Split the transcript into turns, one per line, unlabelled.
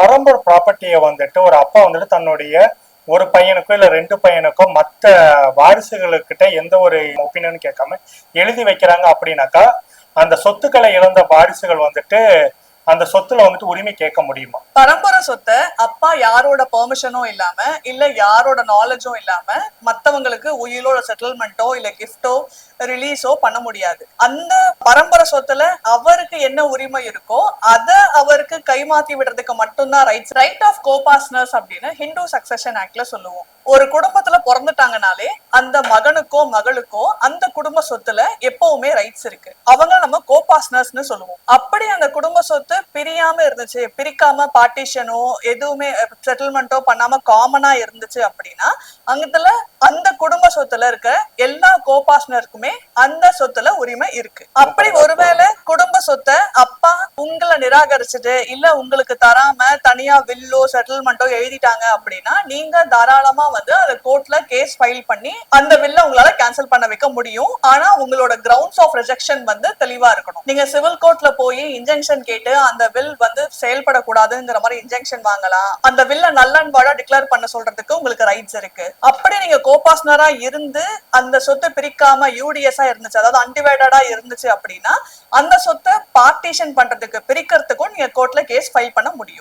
பரம்பரை ப்ராப்பர்ட்டியை வந்துட்டு ஒரு அப்பா வந்துட்டு தன்னுடைய ஒரு பையனுக்கோ இல்ல ரெண்டு பையனுக்கோ மத்த வாரிசுகளுக்கிட்ட எந்த ஒரு ஒப்பீனியன் கேட்காம எழுதி வைக்கிறாங்க அப்படின்னாக்கா அந்த சொத்துக்களை இழந்த வாரிசுகள் வந்துட்டு அந்த சொத்துல வந்துட்டு உரிமை கேட்க முடியுமா?
பரம்பரை சொத்தை அப்பா யாரோட பெர்மிஷனோ இல்லாம இல்ல யாரோட நாலேஜும் இல்லாம மத்தவங்களுக்கு உயிரோட செட்டில்மெண்ட்டோ இல்ல கிஃப்டோ ரிலீஸோ பண்ண முடியாது. அந்த பரம்பரை சொத்துல அவருக்கு என்ன உரிமை இருக்கோ அத கைமாத்தி விடுறதுக்கு மட்டும்தான் ரைட்ஸ் ரைட் ஆஃப் கோபாஸ்னர்ஸ் அப்படின்னு ஹிந்து சக்சஷன் ஆக்ட்ல சொல்லுவோம். ஒரு குடும்பத்துல பிறந்துட்டாங்கனாலே அந்த மகனுக்கோ மகளுக்கோ அந்த குடும்ப சொத்துல எப்பவுமே ரைட்ஸ் இருக்கு. அவங்க நம்ம கோபாஸ்னர்ஸ்னு சொல்லுவோம். அப்படி அந்த குடும்ப சொத்து பிரியாம இருந்துச்சு பிரிக்காம பார்ட்டிஷனோ எதுவுமே செட்டில்மெண்ட்டோ பண்ணாம காமனா இருந்துச்சு அப்படின்னா அங்கத்துல அந்த குடும்ப சொத்துல இருக்க எல்லா கோபாஸ்னருக்குமே அந்த சொத்துல உரிமை இருக்கு. அப்படி ஒருவேளை குடும்ப சொத்தை அப்பா உங்களை நிராகரிச்சுட்டு இல்ல உங்களுக்கு தராம தனியா வில்லோ செட்டில்மெண்ட்டோ எழுதிட்டாங்க அப்படின்னா நீங்க தாராளமா வந்து அதை கோர்ட்ல கேஸ் ஃபைல் பண்ணி அந்த வில்ல உங்களால கேன்சல் பண்ண வைக்க முடியும். ஆனா உங்களோட கிரவுண்ட்ஸ் ஆஃப் ரிஜெக்ஷன் வந்து தெளிவா இருக்கணும். நீங்க சிவில் கோர்ட்ல போய் இன்ஜெக்ஷன் கேட்டு அந்த வில் வந்து செயல்படக்கூடாதுங்கிற மாதிரி இன்ஜெக்ஷன் வாங்கலாம். அந்த வில்ல நல்லன்பாடா டிக்ளேர் பண்ண சொல்றதுக்கு உங்களுக்கு ரைட்ஸ் இருக்கு. அப்படி நீங்க கோபாஸ்னரா இருந்து அந்த சொத்தை பிரிக்காம யூடிஎஸ்ஆ இருந்துச்சு அதாவது அன்டிவைடடா இருந்துச்சு அப்படின்னா அந்த சொத்தை பார்ட்டிஷன் பண்றதுக்கு பிரிக்கிறதுக்கும் நீங்க கோர்ட்ல கேஸ் ஃபைல் பண்ண முடியும்.